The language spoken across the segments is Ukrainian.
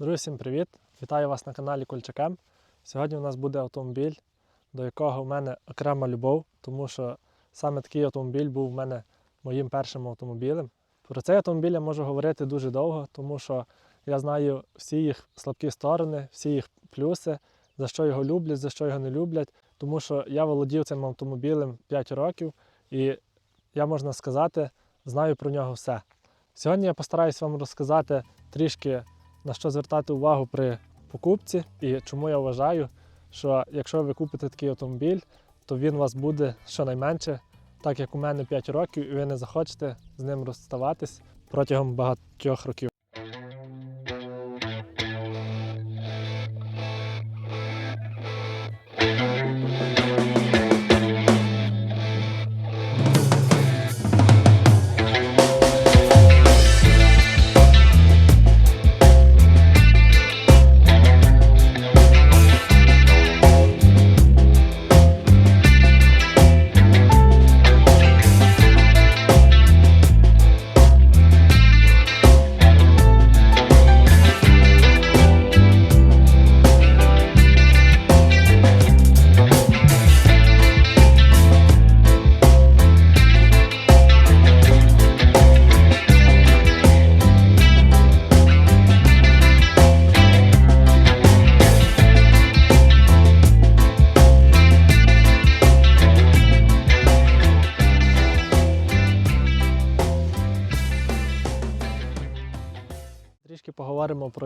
Друзі, всім привіт! Вітаю вас на каналі Кульчакем. Сьогодні у нас буде автомобіль, до якого в мене окрема любов, тому що саме такий автомобіль був в мене моїм першим автомобілем. Про цей автомобіль я можу говорити дуже довго, тому що я знаю всі їх слабкі сторони, всі їх плюси, за що його люблять, за що його не люблять. Тому що я володів цим автомобілем 5 років і я можна сказати, знаю про нього все. Сьогодні я постараюсь вам розказати трішки на що звертати увагу при покупці і чому я вважаю, що якщо ви купите такий автомобіль, то він у вас буде щонайменше, так як у мене 5 років, і ви не захочете з ним розставатись протягом багатьох років.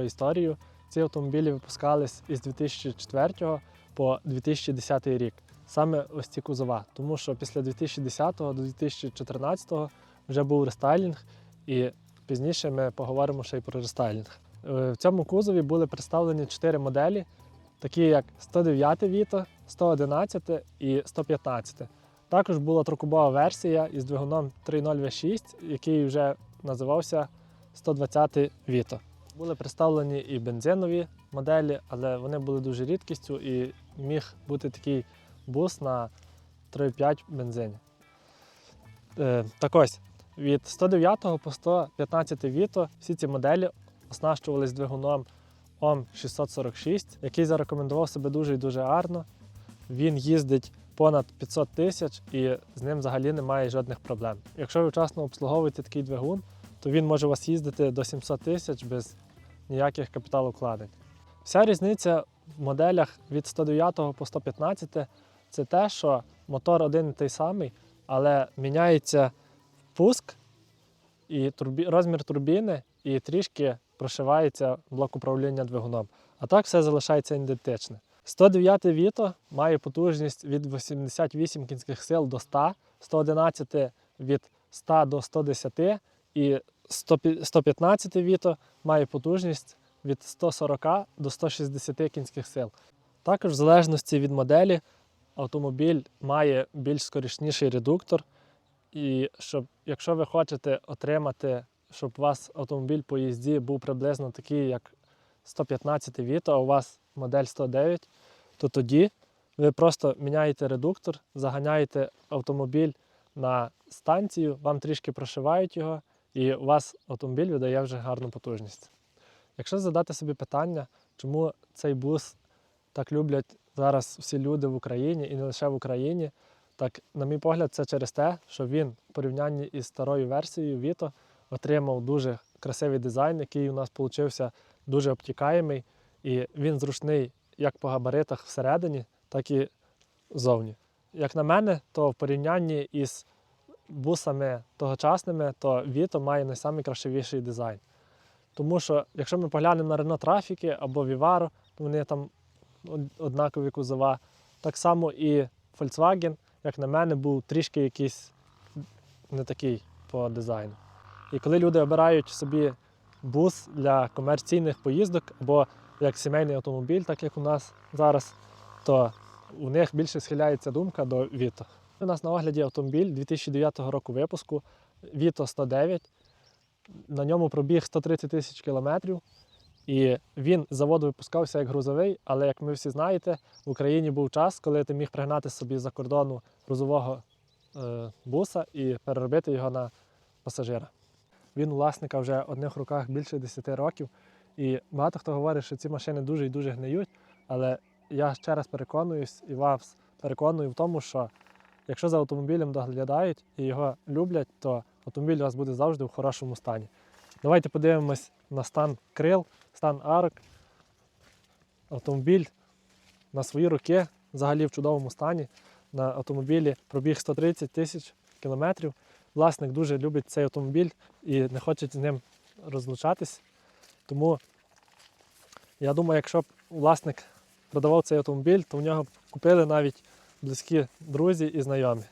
Історію. Ці автомобілі випускались із 2004 по 2010 рік. Саме ось ці кузова, тому що після 2010 до 2014 вже був рестайлінг, і пізніше ми поговоримо ще й про рестайлінг. Е, В цьому кузові були представлені чотири моделі, такі як 109 Vito, 111 і 115. Також була трокубова версія із двигуном 3.0 V6, який вже називався 120 Vito. Були представлені і бензинові моделі, але вони були дуже рідкістю і міг бути такий бус на 3,5 бензині. Е, так ось, від 109 по 115 Vito всі ці моделі оснащувались двигуном OM 646, який зарекомендував себе дуже і дуже гарно. Він їздить понад 500 тисяч і з ним взагалі немає жодних проблем. Якщо ви вчасно обслуговуєте такий двигун, то він може у вас їздити до 700 тисяч без ніяких капіталовкладень. Вся різниця в моделях від 109 по 115 це те, що мотор один і той самий, але міняється впуск і турбі... розмір турбіни, і трішки прошивається блок управління двигуном. А так все залишається ідентичне. 109 Vito має потужність від 88 кінських сил до 100, 111 від 100 до 110 і 115 Vito має потужність від 140 до 160 кінських сил. Також, в залежності від моделі, автомобіль має більш скорішніший редуктор. І щоб, якщо ви хочете отримати, щоб у вас автомобіль по їзді був приблизно такий, як 115 Vito, а у вас модель 109, то тоді ви просто міняєте редуктор, заганяєте автомобіль на станцію, вам трішки прошивають його, і у вас автомобіль видає вже гарну потужність. Якщо задати собі питання, чому цей бус так люблять зараз всі люди в Україні і не лише в Україні, так, на мій погляд, це через те, що він в порівнянні із старою версією Vito отримав дуже красивий дизайн, який у нас получився дуже обтікаємий, і він зручний як по габаритах всередині, так і ззовні. Як на мене, то в порівнянні із бусами тогочасними, то Vito має найкращий дизайн. Тому що, якщо ми поглянемо на Renault Trafic або Vivaro, вони там однакові кузова. Так само і Volkswagen, як на мене, був трішки якийсь не такий по дизайну. І коли люди обирають собі бус для комерційних поїздок або як сімейний автомобіль, так як у нас зараз, то у них більше схиляється думка до Vito. У нас на огляді автомобіль 2009 року випуску Vito 109. На ньому пробіг 130 тисяч кілометрів. І він з заводу випускався як грузовий, але як ми всі знаєте, в Україні був час, коли ти міг пригнати собі за кордону грузового е, буса і переробити його на пасажира. Він у власника вже одних руках більше 10 років, І багато хто говорить, що ці машини дуже і дуже гниють. Але я ще раз переконуюсь і вас переконую в тому, що якщо за автомобілем доглядають і його люблять, то автомобіль у вас буде завжди в хорошому стані. Давайте подивимось на стан крил, стан арок. Автомобіль на свої роки взагалі в чудовому стані. На автомобілі пробіг 130 тисяч кілометрів. Власник дуже любить цей автомобіль і не хоче з ним розлучатись. Тому я думаю, якщо б власник продавав цей автомобіль, то в нього купили навіть близькі друзі і знайомі.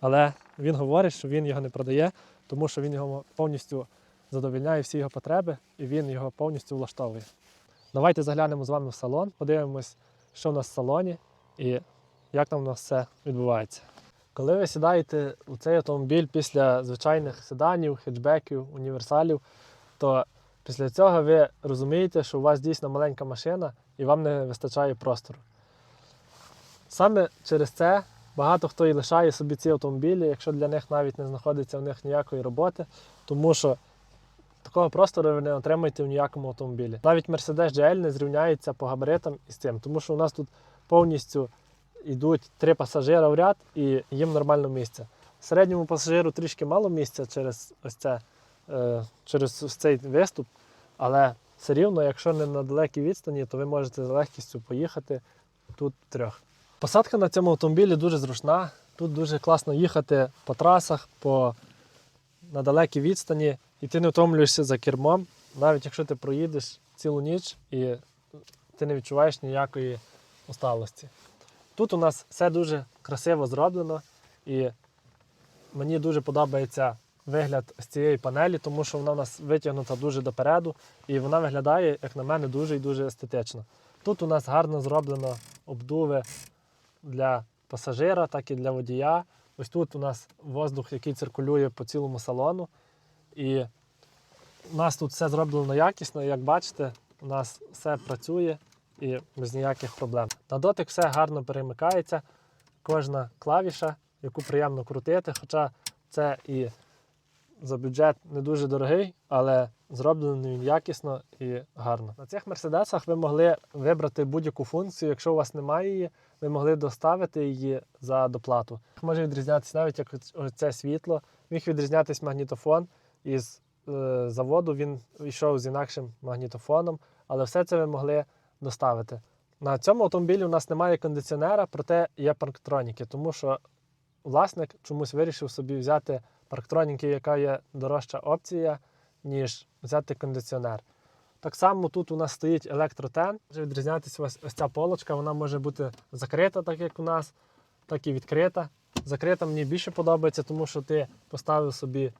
Але він говорить, що він його не продає, тому що він його повністю задовільняє всі його потреби і він його повністю влаштовує. Давайте заглянемо з вами в салон, подивимось, що в нас в салоні і як там у нас все відбувається. Коли ви сідаєте у цей автомобіль після звичайних седанів, хетчбеків, універсалів, то після цього ви розумієте, що у вас дійсно маленька машина і вам не вистачає простору. Саме через це багато хто і лишає собі ці автомобілі, якщо для них навіть не знаходиться в них ніякої роботи, тому що такого простору ви не отримаєте в ніякому автомобілі. Навіть Mercedes GL не зрівняється по габаритам із цим, тому що у нас тут повністю йдуть три пасажира в ряд і їм нормально місце. Середньому пасажиру трішки мало місця через ось це, е, через ось цей виступ, але все рівно, якщо не на далекій відстані, то ви можете з легкістю поїхати тут трьох. Посадка на цьому автомобілі дуже зручна. Тут дуже класно їхати по трасах, по на далекій відстані, і ти не втомлюєшся за кермом, навіть якщо ти проїдеш цілу ніч і ти не відчуваєш ніякої усталості. Тут у нас все дуже красиво зроблено, і мені дуже подобається вигляд з цієї панелі, тому що вона у нас витягнута дуже допереду, і вона виглядає, як на мене, дуже і дуже естетично. Тут у нас гарно зроблено обдуви для пасажира, так і для водія. Ось тут у нас воздух, який циркулює по цілому салону. І у нас тут все зроблено якісно, і як бачите, у нас все працює і без ніяких проблем. На дотик все гарно перемикається. Кожна клавіша, яку приємно крутити, хоча це і за бюджет не дуже дорогий, але зроблений він якісно і гарно. На цих мерседесах ви могли вибрати будь-яку функцію. Якщо у вас немає її, ви могли доставити її за доплату. Може відрізнятися навіть як це світло, міг відрізнятися магнітофон із е, заводу. Він йшов з інакшим магнітофоном, але все це ви могли доставити. На цьому автомобілі у нас немає кондиціонера, проте є парктроніки, тому що власник чомусь вирішив собі взяти парктроніки, яка є дорожча опція, ніж взяти кондиціонер. Так само тут у нас стоїть електротен. Може відрізнятися ось, ось ця полочка, вона може бути закрита, так як у нас, так і відкрита. Закрита мені більше подобається, тому що ти поставив собі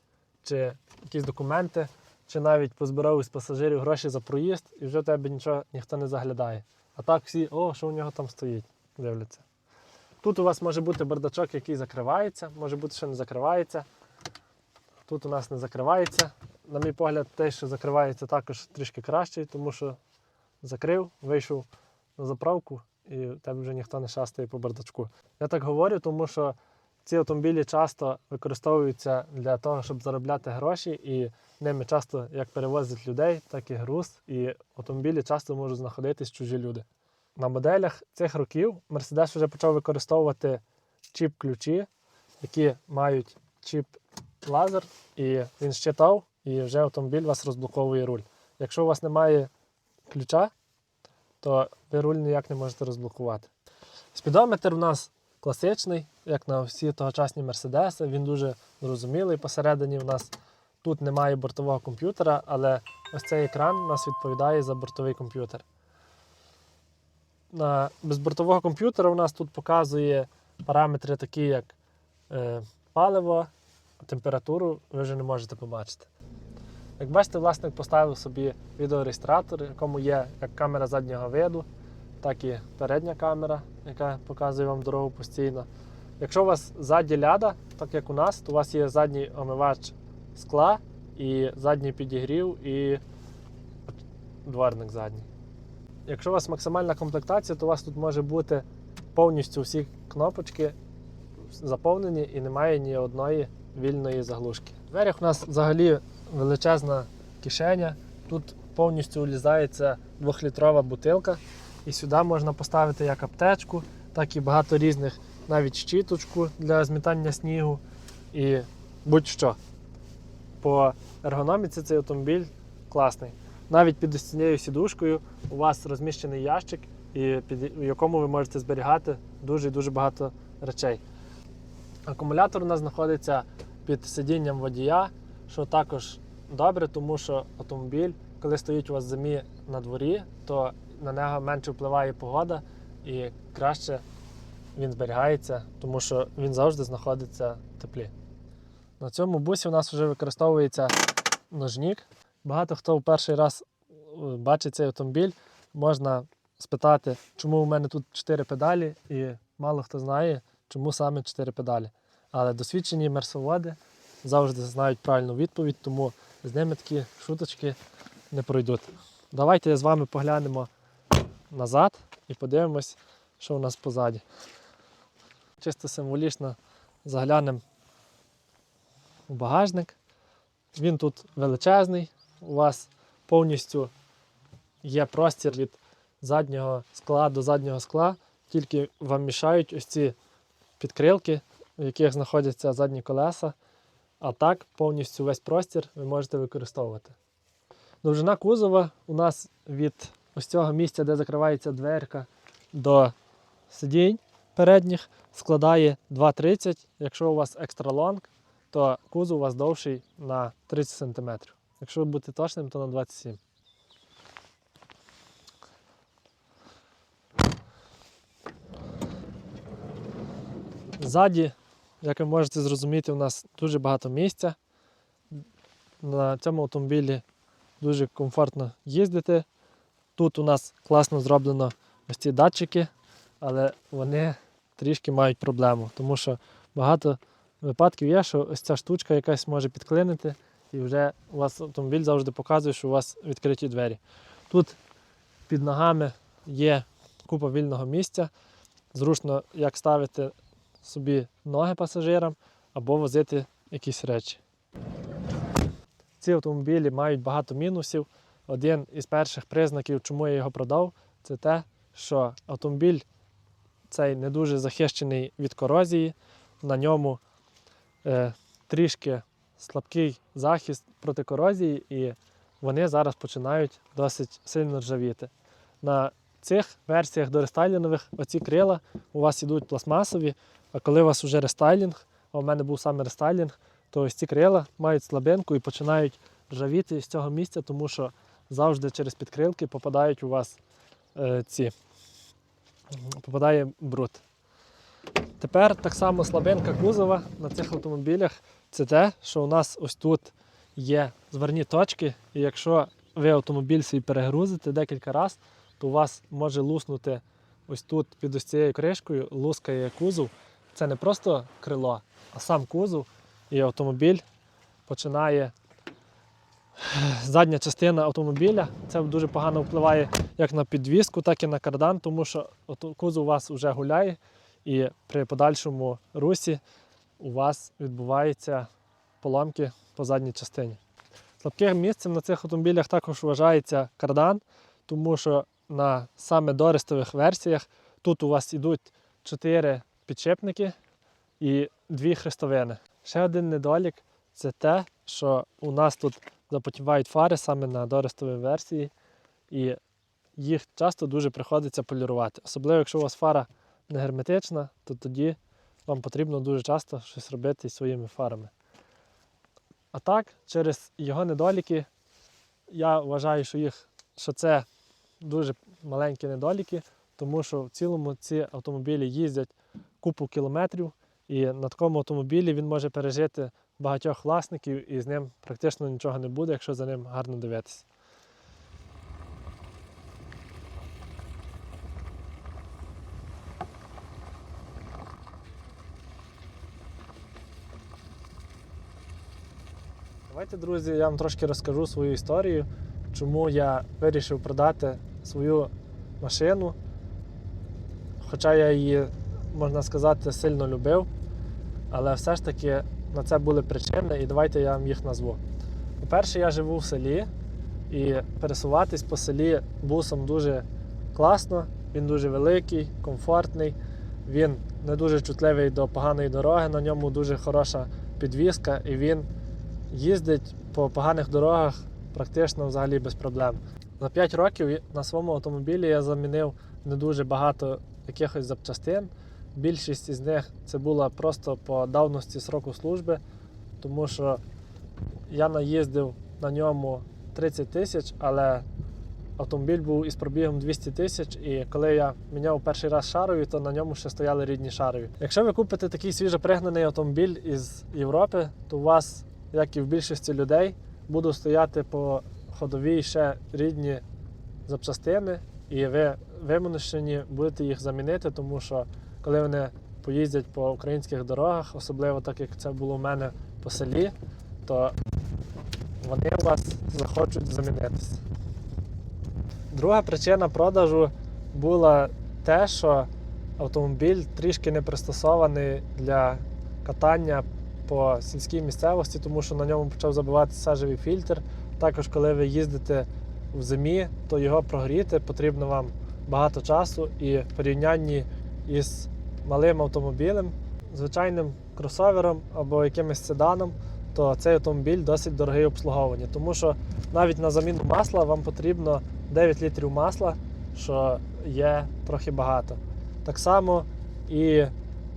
чи якісь документи, чи навіть позбирав із пасажирів гроші за проїзд, і вже в тебе нічого ніхто не заглядає. А так всі, о, що у нього там стоїть, дивляться. Тут у вас може бути бардачок, який закривається, може бути, що не закривається. Тут у нас не закривається. На мій погляд, те, що закривається, також трішки краще, тому що закрив, вийшов на заправку і тебе вже ніхто не шастає по бардачку. Я так говорю, тому що ці автомобілі часто використовуються для того, щоб заробляти гроші, і ними часто як перевозять людей, так і груз. І автомобілі часто можуть знаходитись чужі люди. На моделях цих років Mercedes вже почав використовувати чіп-ключі, які мають чіп лазер, і він щитав, і вже автомобіль вас розблоковує руль. Якщо у вас немає ключа, то ви руль ніяк не можете розблокувати. Спідометр у нас класичний, як на всі тогочасні мерседеси. Він дуже зрозумілий. Посередині у нас тут немає бортового комп'ютера, але ось цей екран у нас відповідає за бортовий комп'ютер. На безбортового комп'ютера у нас тут показує параметри, такі як е, паливо, температуру, ви вже не можете побачити. Як бачите, власник поставив собі відеореєстратор, в якому є як камера заднього виду, так і передня камера, яка показує вам дорогу постійно. Якщо у вас ззаді ляда, так як у нас, то у вас є задній омивач скла і задній підігрів і дворник задній. Якщо у вас максимальна комплектація, то у вас тут може бути повністю всі кнопочки заповнені і немає ні одної вільної заглушки. В дверях у нас взагалі величезна кишеня. Тут повністю улізається двохлітрова бутилка. І сюди можна поставити як аптечку, так і багато різних, навіть щіточку для змітання снігу і будь-що. По ергономіці цей автомобіль класний. Навіть під ось цією сідушкою у вас розміщений ящик, і під, у якому ви можете зберігати дуже дуже багато речей. Акумулятор у нас знаходиться під сидінням водія, що також добре, тому що автомобіль, коли стоїть у вас зимі на дворі, то на нього менше впливає погода і краще він зберігається, тому що він завжди знаходиться в теплі. На цьому бусі у нас вже використовується ножнік. Багато хто в перший раз е, бачить цей автомобіль, можна спитати, чому у мене тут 4 педалі, і мало хто знає, чому саме 4 педалі. Але досвідчені мерсоводи завжди знають правильну відповідь, тому з ними такі шуточки не пройдуть. Давайте з вами поглянемо назад і подивимось, що у нас позаді. Чисто символічно заглянемо у багажник. Він тут величезний. У вас повністю є простір від заднього скла до заднього скла, тільки вам мішають ось ці підкрилки, в яких знаходяться задні колеса. А так повністю весь простір ви можете використовувати. Довжина кузова у нас від ось цього місця, де закривається дверка, до сидінь передніх складає 2,30. Якщо у вас екстра лонг, то кузов у вас довший на 30 см. Якщо бути точним, то на 27 Ззаді, як ви можете зрозуміти, у нас дуже багато місця. На цьому автомобілі дуже комфортно їздити. Тут у нас класно зроблено ось ці датчики, але вони трішки мають проблему, тому що багато випадків є, що ось ця штучка якась може підклинити, і вже у вас автомобіль завжди показує, що у вас відкриті двері. Тут під ногами є купа вільного місця. Зручно як ставити собі ноги пасажирам або возити якісь речі. Ці автомобілі мають багато мінусів. Один із перших признаків, чому я його продав, це те, що автомобіль цей не дуже захищений від корозії. На ньому е, трішки слабкий захист проти корозії, і вони зараз починають досить сильно ржавіти. На цих версіях до рестайлінгових оці крила у вас ідуть пластмасові, а коли у вас вже рестайлінг, а у мене був саме рестайлінг, то ось ці крила мають слабинку і починають ржавіти з цього місця, тому що завжди через підкрилки попадають у вас е, ці попадає бруд. Тепер так само слабинка кузова на цих автомобілях це те, що у нас ось тут є зверні точки, і якщо ви автомобіль свій перегрузите декілька разів, то у вас може луснути ось тут під ось цією кришкою, лускає кузов. Це не просто крило, а сам кузов, і автомобіль починає. Задня частина автомобіля це дуже погано впливає як на підвіску, так і на кардан, тому що кузов у вас вже гуляє, і при подальшому русі у вас відбуваються поломки по задній частині. Слабким місцем на цих автомобілях також вважається кардан, тому що на саме дористових версіях тут у вас йдуть 4 підшипники і 2 хрестовини. Ще один недолік це те, що у нас тут запотівають фари саме на дористовій версії, і їх часто дуже приходиться полірувати. Особливо, якщо у вас фара не герметична, то тоді вам потрібно дуже часто щось робити із своїми фарами. А так, через його недоліки, я вважаю, що, їх, що це дуже маленькі недоліки, тому що в цілому ці автомобілі їздять купу кілометрів, і на такому автомобілі він може пережити багатьох власників, і з ним практично нічого не буде, якщо за ним гарно дивитися. Давайте, друзі, я вам трошки розкажу свою історію, чому я вирішив продати свою машину. Хоча я її, можна сказати, сильно любив, але все ж таки на це були причини, і давайте я вам їх назву. По-перше, я живу в селі, І пересуватись по селі бусом дуже класно, він дуже великий, комфортний, він не дуже чутливий до поганої дороги, на ньому дуже хороша підвізка, і він їздить по поганих дорогах практично взагалі без проблем. За 5 років на своєму автомобілі я замінив не дуже багато якихось запчастин. Більшість із них це була просто по давності сроку служби, тому що я наїздив на ньому 30 тисяч, але автомобіль був із пробігом 200 тисяч, і коли я міняв перший раз шарові, то на ньому ще стояли рідні шарові. Якщо ви купите такий свіжопригнаний автомобіль із Європи, то у вас, як і в більшості людей, будуть стояти по ходовій ще рідні запчастини, і ви вимушені будете їх замінити, тому що коли вони поїздять по українських дорогах, особливо так як це було у мене по селі, то вони у вас захочуть замінитися. Друга причина продажу була те, що автомобіль трішки не пристосований для катання по сільській місцевості, тому що на ньому почав забиватися сажевий фільтр. Також, коли ви їздите в зимі, то його прогріти потрібно вам багато часу і в порівнянні із малим автомобілем, звичайним кросовером або якимось седаном, то цей автомобіль досить дорогий в обслуговуванні, тому що навіть на заміну масла вам потрібно 9 літрів масла, що є трохи багато. Так само і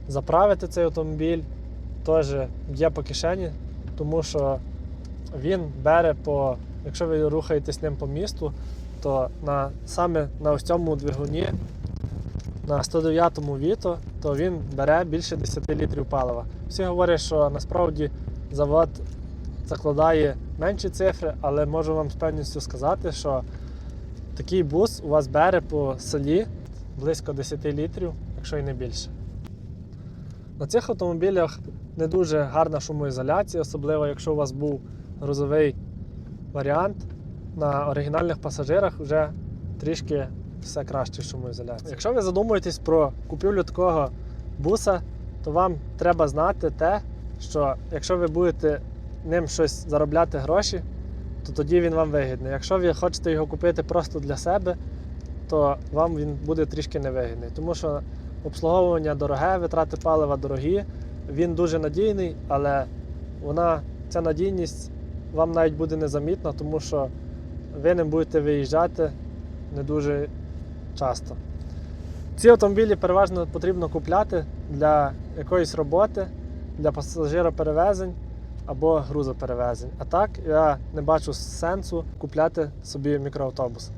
заправити цей автомобіль теж є по кишені, тому що він бере по, якщо ви рухаєтесь ним по місту, то на, саме на ось цьому двигуні, на 109-му Віто, то він бере більше 10 літрів палива. Всі говорять, що насправді завод закладає менші цифри, але можу вам з певністю сказати, що такий бус у вас бере по селі близько 10 літрів, якщо і не більше. На цих автомобілях не дуже гарна шумоізоляція, особливо якщо у вас був грузовий варіант. На оригінальних пасажирах вже трішки все краще шумоізоляція. Якщо ви задумуєтесь про купівлю такого буса, то вам треба знати те, що якщо ви будете ним щось заробляти гроші, то тоді він вам вигідний. Якщо ви хочете його купити просто для себе, то вам він буде трішки невигідний. Тому що обслуговування дороге, витрати палива дорогі, він дуже надійний, але вона, ця надійність вам навіть буде незамітна, тому що ви ним будете виїжджати не дуже часто. Ці автомобілі переважно потрібно купляти для якоїсь роботи, для пасажироперевезень або грузоперевезень. А так я не бачу сенсу купляти собі мікроавтобус.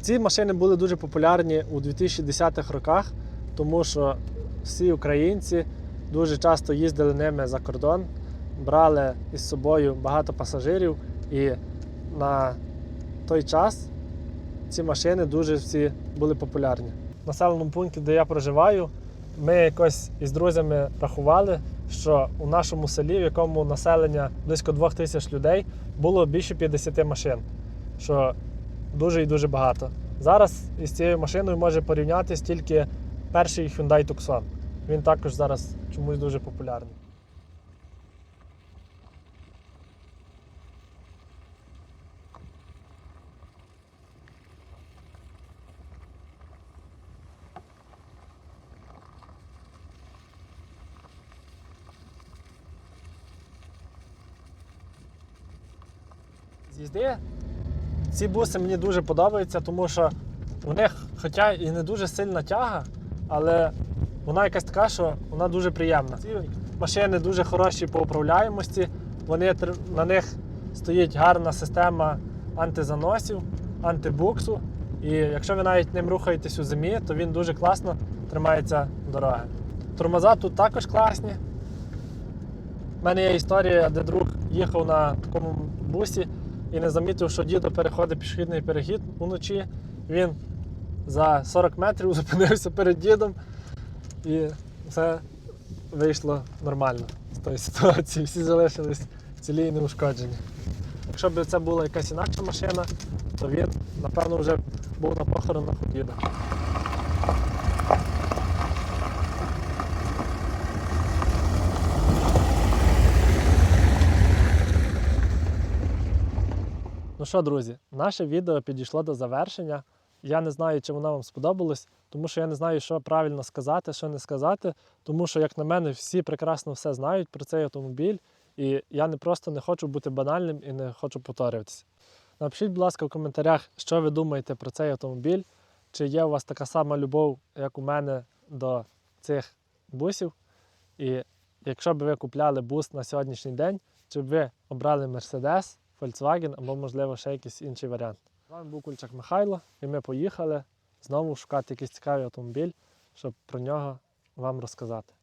Ці машини були дуже популярні у 2010-х роках, тому що всі українці дуже часто їздили ними за кордон, брали із собою багато пасажирів, і на той час ці машини дуже всі були популярні. В населеному пункті, де я проживаю, ми якось із друзями рахували, що у нашому селі, в якому населення близько 2 тисяч людей, було більше 50 машин, що дуже і дуже багато. Зараз із цією машиною може порівнятися тільки перший Hyundai Tucson. Він також зараз чомусь дуже популярний. Їзди ці буси мені дуже подобаються, тому що у них, хоча і не дуже сильна тяга, але вона якась така, що вона дуже приємна. Ці машини дуже хороші по управляємості, вони, на них стоїть гарна система антизаносів, антибуксу. І якщо ви навіть ним рухаєтесь у зимі, то він дуже класно тримається дороги. Тормоза тут також класні. У мене є історія, де друг їхав на такому бусі і не замітив, що дідо переходить пішохідний перехід уночі. Він за 40 метрів зупинився перед дідом, і все вийшло нормально з тої ситуації. Всі залишились цілі і неушкоджені. Якщо б це була якась інакша машина, то він, напевно, вже був на похоронах у діда. Що, друзі, наше відео підійшло до завершення. Я не знаю, чи воно вам сподобалось, тому що я не знаю, що правильно сказати, що не сказати. Тому що, як на мене, всі прекрасно все знають про цей автомобіль, і я не просто не хочу бути банальним і не хочу повторюватися. Напишіть, будь ласка, в коментарях, що ви думаєте про цей автомобіль, чи є у вас така сама любов, як у мене, до цих бусів. І якщо б ви купляли бус на сьогоднішній день, чи б ви обрали Mercedes, Volkswagen або, можливо, ще якийсь інший варіант. З вами був Кульчак Михайло, і ми поїхали знову шукати якийсь цікавий автомобіль, щоб про нього вам розказати.